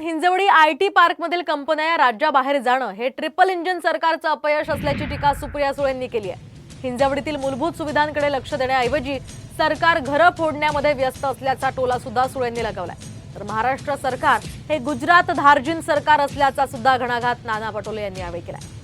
दरम्यान Hinjawadi I T पार्कमधील कंपन्या या राज्याबाहेर जाणं हे ट्रिपल इंजिन सरकारचं अपयश असल्याची टीका सुप्रिया सुळेंनी केली आहे. हिंजवडीतील मूलभूत सुविधांकडे लक्ष देण्याऐवजी सरकार घरं फोडण्यामध्ये व्यस्त असल्याचा टोला सुद्धा सुळेंनी लगावलाय. तर महाराष्ट्र सरकार हे गुजरात धार्जिन सरकार असल्याचा सुद्धा घणाघात नाना पटोले यांनी यावेळी केलाय.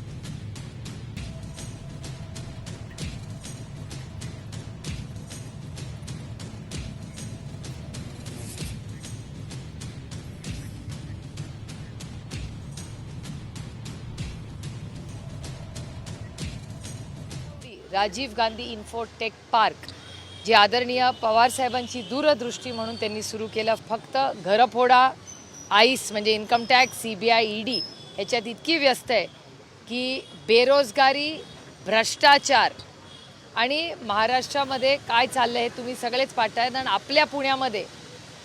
राजीव गांधी इन्फोटेक पार्क जे आदरणीय पवारसाहेबांची दूरदृष्टी म्हणून त्यांनी सुरू केलं फक्त घरफोडा आईस म्हणजे income tax C B I E D ह्याच्यात इतकी व्यस्त आहे की बेरोजगारी भ्रष्टाचार आणि महाराष्ट्रामध्ये काय चाललं आहे तुम्ही सगळेच पाहताय आणि आपल्या पुण्यामध्ये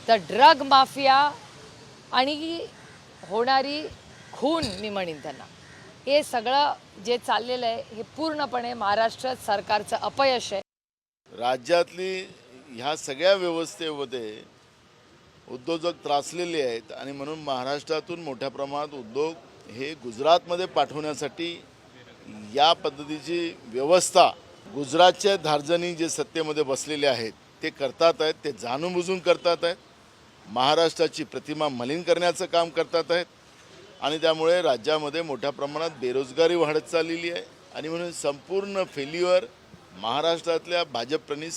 तर ड्रग माफिया आणि होणारी खून मी म्हणेन त्यांना. हे सगळं जे चाललेलं आहे हे पूर्णपणे महाराष्ट्र सरकारचं अपयश आहे. राज्यातली ह्या सगळ्या व्यवस्थेमध्ये उद्योजक त्रासलेले आहेत आणि म्हणून महाराष्ट्रातून मोठ्या प्रमाणात उद्योग हे गुजरातमध्ये पाठवण्यासाठी या पद्धतीची व्यवस्था गुजरातच्या धार्जनी जे सत्तेमध्ये बसलेले आहेत ते करतात आहेत ते जाणूनबुजून करतात आहेत महाराष्ट्राची प्रतिमा मलिन करण्याचं काम करतात आहेत आणि त्यामुळे राज्यामध्ये मोठ्या प्रमाणात बेरोजगारी वाढत चाललेली आहे. आणि म्हणून संपूर्ण फेल्युअर महाराष्ट्रातल्या भाजपप्रणित